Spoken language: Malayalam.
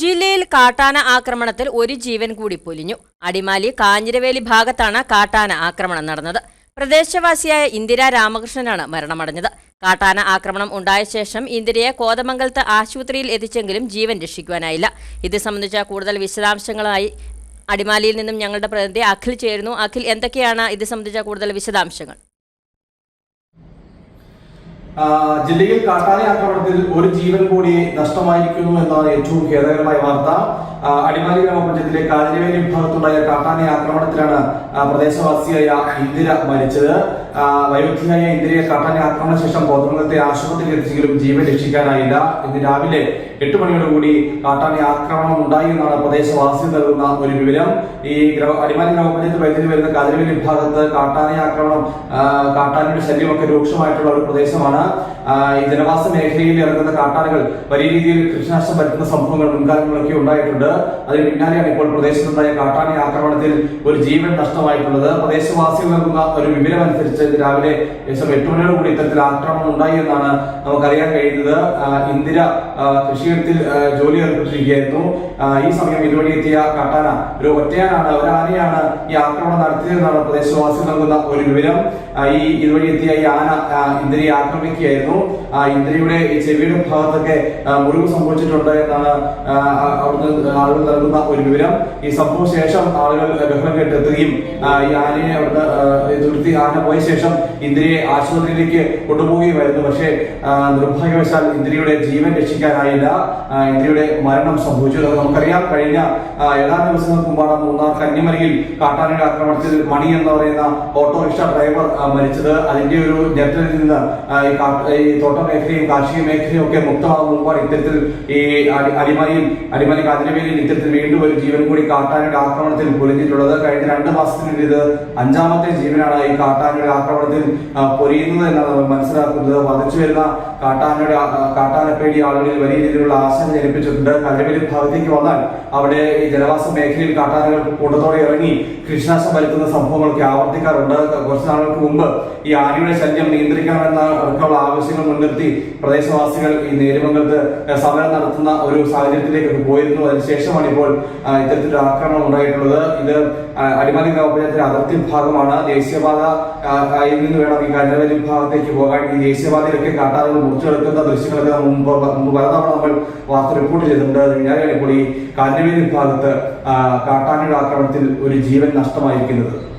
ജില്ലയിൽ കാട്ടാന ആക്രമണത്തിൽ ഒരു ജീവൻ കൂടി പൊലിഞ്ഞു. അടിമാലി കാഞ്ഞിരവേലി ഭാഗത്താണ് കാട്ടാന ആക്രമണം നടന്നത്. പ്രദേശവാസിയായ ഇന്ദിര രാമകൃഷ്ണനാണ് മരണമടഞ്ഞത്. കാട്ടാന ആക്രമണം ഉണ്ടായ ശേഷം ഇന്ദിരയെ കോതമംഗലത്ത് ആശുപത്രിയിൽ എത്തിച്ചെങ്കിലും ജീവൻ രക്ഷിക്കുവാനായില്ല. ഇത് സംബന്ധിച്ച കൂടുതൽ വിശദാംശങ്ങളായി അടിമാലിയിൽ നിന്നും ഞങ്ങളുടെ പ്രതിനിധി അഖിൽ ചേരുന്നു. അഖിൽ എന്തൊക്കെയാണ് ഇത് സംബന്ധിച്ച കൂടുതൽ വിശദാംശങ്ങൾ? ജില്ലയിൽ കാട്ടാന ആക്രമണത്തിൽ ഒരു ജീവൻ കൂടി നഷ്ടമായിരിക്കുന്നു എന്നാണ് ഏറ്റവും ഖേദകരമായ വാർത്ത. അടിമാലി ഗ്രാമപഞ്ചായത്തിലെ കാഞ്ഞിരവേലി വിഭാഗത്തുണ്ടായ കാട്ടാന ആക്രമണത്തിലാണ് പ്രദേശവാസിയായ ഇന്ദിര മരിച്ചത്. വൈവിധ്യമായ ഇന്ദിരയെ കാട്ടാന ആക്രമണ ശേഷം കോതമംഗലത്തെ ആശുപത്രിയിൽ എത്തിച്ചെങ്കിലും ജീവൻ രക്ഷിക്കാനായില്ല. ഇന്ന് രാവിലെ എട്ട് മണിയോടുകൂടി കാട്ടാന ആക്രമണം ഉണ്ടായി എന്നാണ് പ്രദേശവാസി നൽകുന്ന ഒരു വിവരം. ഈ അടിമാലി ഗ്രാമപഞ്ചായത്ത് പരിധിയിൽ വരുന്ന കാതിരവേലി ഭാഗത്ത് കാട്ടാന ആക്രമണം കാട്ടാനയുടെ ശല്യമൊക്കെ രൂക്ഷമായിട്ടുള്ള ഒരു പ്രദേശമാണ്. ഈ ജനവാസ മേഖലയിൽ ഇറങ്ങുന്ന കാട്ടാനകൾ വലിയ രീതിയിൽ കൃഷിനാശം വരുത്തുന്ന സംഭവങ്ങൾ മുൻകാലങ്ങളൊക്കെ ഉണ്ടായിട്ടുണ്ട്. അതിന് പിന്നാലെയാണ് ഇപ്പോൾ പ്രദേശത്തുണ്ടായ കാട്ടാന ആക്രമണത്തിൽ ഒരു ജീവൻ നഷ്ടമായിട്ടുള്ളത്. പ്രദേശവാസികൾ നൽകുന്ന ഒരു വിവരം അനുസരിച്ച് രാവിലെ ഏകദേശം എട്ട് മണിയോട് കൂടി ഇത്തരത്തിൽ ആക്രമണം ഉണ്ടായി എന്നാണ് നമുക്കറിയാൻ കഴിയുന്നത്. ഇന്ദിര ആ, കൃഷിയിടത്തിൽ ജോലി ഏർപ്പെട്ടിരിക്കുകയായിരുന്നു ഈ സമയം ഇതുവഴി എത്തിയ കാട്ടാന ഒരു ഒറ്റയാനാണ് ഒരു ആനയാണ് ഈ ആക്രമണം നടത്തിയതെന്നാണ് പ്രദേശവാസികൾ നൽകുന്ന ഒരു വിവരം. ഈ ഇതുവഴി എത്തിയ ഈ ആന ഇന്ദ്രിയെ ആക്രമിക്കുകയായിരുന്നു. ഈ ചെവിയുടെ ഭാഗത്തൊക്കെ മുറിവ് സംഭവിച്ചിട്ടുണ്ട് എന്നാണ് അവിടുന്ന് ആളുകൾ നൽകുന്ന ഒരു വിവരം. ഈ സംഭവ ശേഷം ആളുകൾ ബഹളം കേട്ടെത്തുകയും ഈ ആനയെ അവിടുന്ന് തുരുത്തി ആന പോയ ശേഷം ഇന്ദിരയെ ആശുപത്രിയിലേക്ക് കൊണ്ടുപോവുകയുമായിരുന്നു. പക്ഷേ നിർഭാഗ്യവശാൽ ഇന്ദിരയുടെ ജീവൻ രക്ഷിക്കാനായില്ല. ഇന്ദിരയുടെ മരണം സംഭവിച്ചു അത് നമുക്കറിയാം. കഴിഞ്ഞ ഏതാനും ദിവസങ്ങൾക്ക് മുമ്പാണ് മൂന്നാർ കന്യമലയിൽ കാട്ടാനയുടെ ആക്രമണത്തിൽ മണി എന്ന് പറയുന്ന ഓട്ടോറിക്ഷ ഡ്രൈവർ മരിച്ചത്. അതിന്റെ ഒരു ഞെട്ടലിൽ നിന്ന് ഈ തോട്ട മേഖലയും കാർഷിക മേഖലയും ഒക്കെ മുക്തമാകുന്ന മുമ്പാണ് ഇത്തരത്തിൽ ഈ അടി- അടിമലയിൽ അടിമലി കാഞ്ഞിരവേലിയിൽ ഇത്തരത്തിൽ വീണ്ടും ഒരു ജീവൻ കൂടി കാട്ടാനയുടെ ആക്രമണത്തിൽ പൊലിഞ്ഞിട്ടുള്ളത്. കഴിഞ്ഞ രണ്ട് മാസത്തിനുള്ളിൽ ഇത് അഞ്ചാമത്തെ ജീവനാണ് ഈ കാട്ടാനയുടെ ആക്രമണത്തിൽ പൊരിയുന്നത് എന്നാണ് മനസ്സിലാക്കുന്നത്. വധിച്ചു വരുന്ന കാട്ടാനയുടെ കാട്ടാനപ്പേടി ആളുകളിൽ വലിയ രീതിയിലുള്ള ആശങ്ക ജനിപ്പിച്ചിട്ടുണ്ട്. കല്ലുവേലി ഭാഗത്തേക്ക് വന്നാൽ അവിടെ ഈ ജനവാസ മേഖലയിൽ കാട്ടാനകൾ കൂട്ടത്തോടെ ഇറങ്ങി കൃഷിനാശം വരുത്തുന്ന സംഭവങ്ങളൊക്കെ ആവർത്തിക്കാറുണ്ട്. കുറച്ച് നാളുകൾക്ക് മുമ്പ് ഈ ആനയുടെ ശല്യം നിയന്ത്രിക്കണമെന്ന അടക്കമുള്ള ആവശ്യങ്ങൾ മുൻനിർത്തി പ്രദേശവാസികൾ ഈ നേരുമംഗലത്ത് സമരം നടത്തുന്ന ഒരു സാഹചര്യത്തിലേക്ക് പോയിരുന്നു. അതിനുശേഷമാണ് ഇപ്പോൾ ഇത്തരത്തിലൊരു ആക്രമണം ഉണ്ടായിട്ടുള്ളത്. ഇത് അടിമാലി ഗ്രാമപഞ്ചായത്തിന്റെ അതിർത്തി ഭാഗമാണ് ദേശീയപാത കായിൽ നിന്ന് വേണം ഈ കന്യാകുമാരി ഭാഗത്തേക്ക് പോകാൻ. ഈ ദേശീയപാതയിലൊക്കെ കാട്ടാറുകൾ മുറിച്ചെടുക്കുന്ന ദൃശ്യങ്ങളൊക്കെ മുമ്പ് പലതവണ നമ്മൾ വാർത്ത റിപ്പോർട്ട് ചെയ്തിട്ടുണ്ട്. മിനാരി അടിപൊളി കാഞ്ഞവേലി ഭാഗത്ത് കാട്ടാനയുടെ ആക്രമണത്തിൽ ഒരു ജീവൻ നഷ്ടമായിരിക്കുന്നത്.